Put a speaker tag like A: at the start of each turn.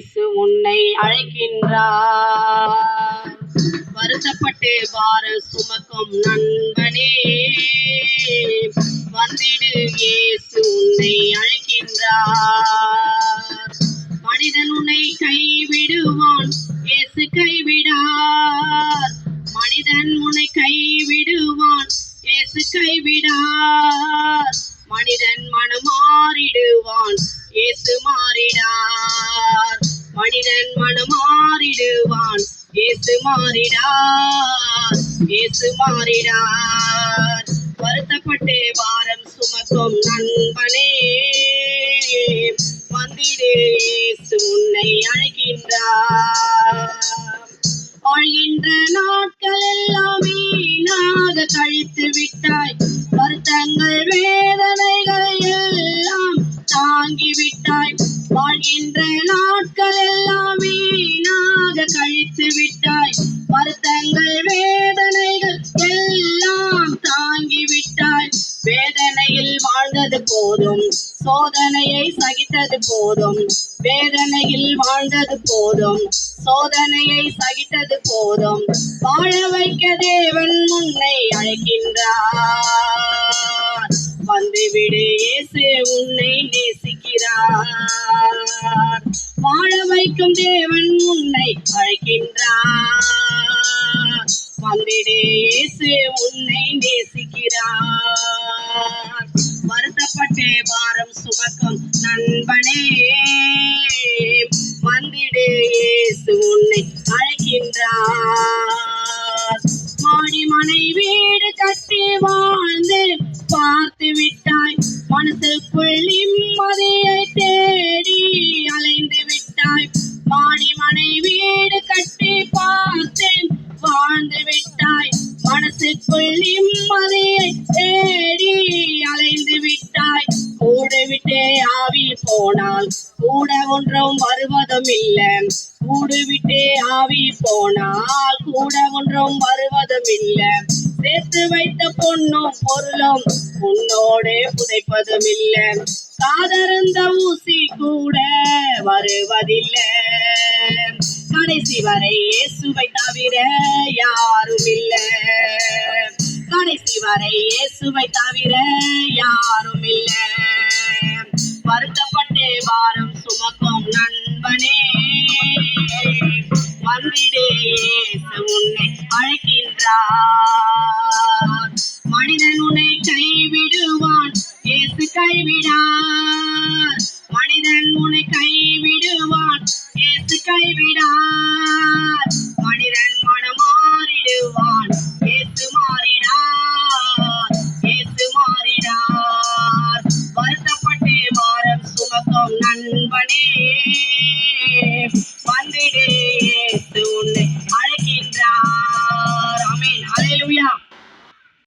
A: இயேசு உன்னை அழைக்கின்றார். வருத்தப்பட்டு பார சுமக்கும் நண்பனே வந்திடு இயேசு உன்னை அழைக்கின்றார். மனிதன் உன்னை கைவிடுவான் இயேசு கைவிடார். மனிதன் உன்னை கைவிடுவான் இயேசு கைவிடார். மனிதன் மனம் மாறிடுவான் ஏத்து மாறிடார் ஏத்து மாறிடார் வருத்தப்பட்டே வாரம் சுமக்கும் நண்பனே. வந்திடு இயேசு உன்னை அழைக்கின்றார். வாழ்கின்ற நாட்கள் எல்லாம் வீணாக கழித்து விட்டாய். வருத்தங்கள் வேதனைகள் எல்லாம் தாங்கி விட்டாய். விட்டாய் வருத்தங்கள் வேதனைகள் எல்லாம் தாங்கி விட்டாய் வேதனையில் வாழ்ந்தது போதும். சோதனையை சகித்தது போதும். வேதனையில் வாழ்ந்தது போதும். சோதனையை சகித்தது போதும். வாழ வைக்க தேவன் உன்னை அழைக்கின்றார். வந்துவிடு இயேசு உன்னை நேசிக்கிறார் வாழ வைக்கும் தேவன் உன்னை அழைக்கின்றார். வந்திடு இயேசு உன்னை நேசிக்கிறார். வருத்தப்பட்டே பாரம் சுமக்கும் நண்பனே. வந்திடு இயேசு உன்னை மனசுக்குள் நிம்மதியை தேடி அலைந்து விட்டாய். கூட விட்டே ஆவி போனால் கூட ஒன்றும் வருவதும் இல்லை. கூடு விட்டே ஆவி போனால் கூட ஒன்றும் வருவதும் இல்லை. சேர்த்து வைத்த பொண்ணும் பொருளும் உன்னோடே புதைப்பதும் இல்லை. காதருந்த ஊசி கூட வருவதில்லை. கடைசி வரை இயேசுவை தவிர யாரும் இல்லை. கடைசி செய்வாரே இயேசுவை தவிர யாரும் இல்லை வருத்தப்பட்டு வாரம் சுமக்கும் நண்பனே. வந்திடு இயேசு உன்னை அழைக்கின்றார். மனிதன் உன்னை கைவிடுவான் இயேசு கைவிடார். மனிதன் உன்னை கைவிடுவான் இயேசு கைவிடார்.